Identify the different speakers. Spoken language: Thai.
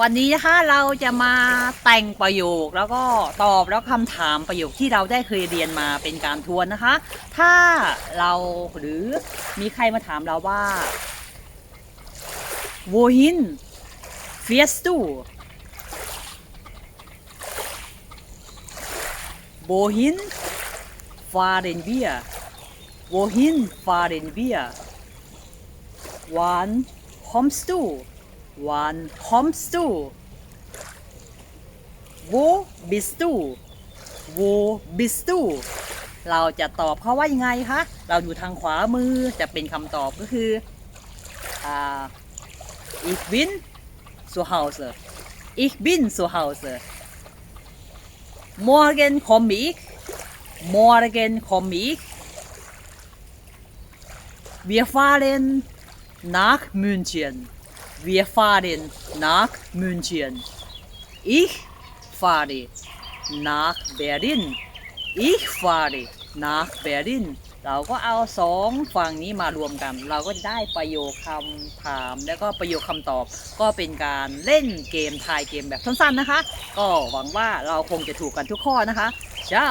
Speaker 1: วันนี้นะคะเราจะมาแต่งประโยคแล้วก็ตอบแล้วคำถามประโยคที่เราได้เคยเรียนมาเป็นการทวนนะคะ ถ้าเราหรือมีใครมาถามเราว่า wohin fährst du wohin fahren wir wohin fahren wir wann kommst du wann kommst du wo bist du wo bist du เราจะตอบเขาว่ายังไงคะ เราอยู่ทางขวามือจะเป็นคำตอบก็คืออ่า ich bin zu Hause ich bin zu Hause morgen komme ich morgen komme ich wir fahren nach München wir fahren nach München ich fahre nach Berlin ich fahre nach Berlin เราก็เอาสองฝั่งนี้มารวมกัน เราก็จะได้ประโยคคำถามแล้วก็ประโยคคำตอบ ก็เป็นการเล่นเกมทายเกมแบบสั้นๆนะคะ ก็หวังว่าเราคงจะถูกกันทุกข้อนะคะเจ้า